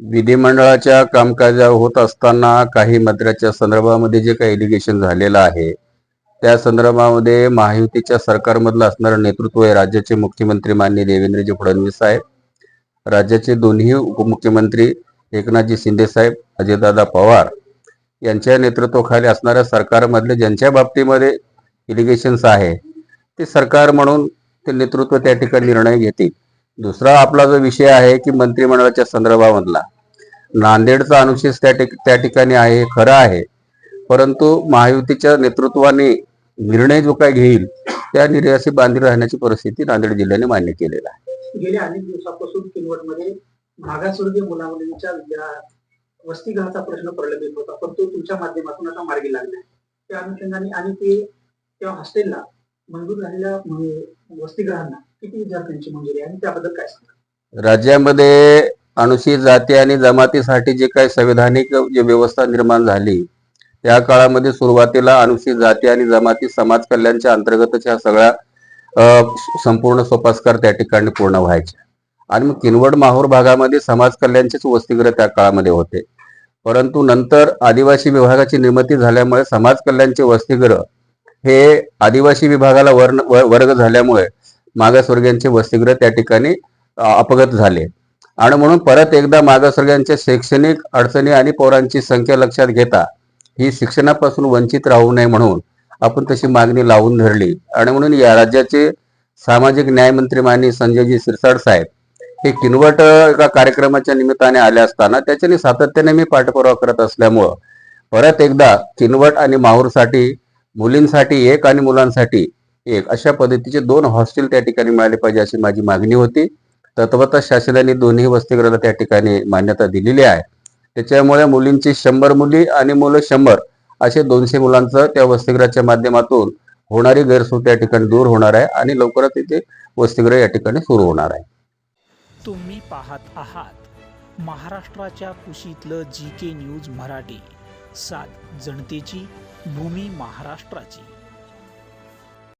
विधिमंडळाच्या कामकाजा होत असताना काही मंत्र्याच्या संदर्भामध्ये जे काही एलिगेशन झालेलं आहे त्या संदर्भामध्ये महायुतीच्या सरकारमधलं असणारं नेतृत्व आहे राज्याचे मुख्यमंत्री माननीय देवेंद्रजी फडणवीस साहेब राज्याचे दोन्ही उपमुख्यमंत्री एकनाथजी शिंदे साहेब अजयदादा पवार यांच्या नेतृत्वाखाली असणाऱ्या सरकारमधले ज्यांच्या बाबतीमध्ये इलिगेशन्स आहे ते सरकार म्हणून ते नेतृत्व त्या ठिकाणी निर्णय घेतील. दुसरा आपला जो विषय आहे की मंत्रिमंडळाच्या संदर्भामधला नांदेडचा अनुशेष त्या ठिक त्या ठिकाणी आहे खरं आहे. परंतु महायुतीच्या नेतृत्वाने निर्णय जो काय घेईल त्या निर्णयाशी बांधील राहण्याची परिस्थिती नांदेड जिल्ह्याने मान्य केलेला आहे. गेल्या अनेक दिवसापासून किनवटमध्ये मागासवर्गीय मुलामुलींच्या वसतिगृहाचा प्रश्न प्रलंबित होता पण तो तुमच्या माध्यमातून आता मार्गी लागला त्या अनुषंगाने आणि ते त्या हॉस्टेलला मंजूर झालेल्या म्हणजे वसतिगृहांना किती विद्यार्थ्यांची मंजुरी आणि त्याबद्दल काय सांगा राज्यामध्ये अनुसूचित जाती आणि जमातीसाठी जे काही संविधानिक जे व्यवस्था निर्माण झाली त्या काळामध्ये सुरुवातीला अनुसूचित जाती आणि जमाती समाज कल्याणच्या अंतर्गतच्या सगळ्या संपूर्ण सोपास्कार त्या ठिकाणी पूर्ण व्हायच्या. आणि मग किनवट माहूर भागामध्ये समाज कल्याणचेच वसतिगृह त्या काळामध्ये होते. परंतु नंतर आदिवासी विभागाची निर्मिती झाल्यामुळे समाज कल्याणचे वसतिगृह हे आदिवासी विभागाला वर्ण वर्ग झाल्यामुळे मागासवर्गीयांचे वसतिगृह त्या ठिकाणी अपघात अपगत झाले. आणि म्हणून परत एकदा मागासवर्गीयांच्या शैक्षणिक अडचणी आणि पोरांची संख्या लक्षात घेता ही शिक्षणापासून वंचित राहू नये म्हणून आपण तशी मागणी लावून धरली. आणि म्हणून या राज्याचे सामाजिक न्यायमंत्री माननीय संजयजी सिरसाड साहेब हे किनवट एका कार्यक्रमाच्या निमित्ताने आले असताना त्याच्याने सातत्याने मी पाठपुरावा करत असल्यामुळं परत एकदा किनवट आणि माहूरसाठी मुलींसाठी एक आणि मुलांसाठी एक. अशा पद्धतीचे दोन हॉस्टेल त्या ठिकाणी मिळाले पाहिजे अशी माझी मागणी होती. तत्वता शासनाने दोन्ही वसतिगृहाला त्या ठिकाणी मान्यता दिलेली आहे. त्याच्यामुळे मुलींची शंभर मुली आणि मुलं शंभर असे दोनशे मुलांचं त्या वसतिगृहाच्या माध्यमातून होणारी गैरसोय त्या ठिकाणी दूर होणार आहे आणि लवकरच इथे वसतिगृह या ठिकाणी सुरू होणार आहे. तुम्ही पाहत आहात महाराष्ट्राच्या कुशीतलं जी के न्यूज मराठी. सात जनतेची भूमी महाराष्ट्राची.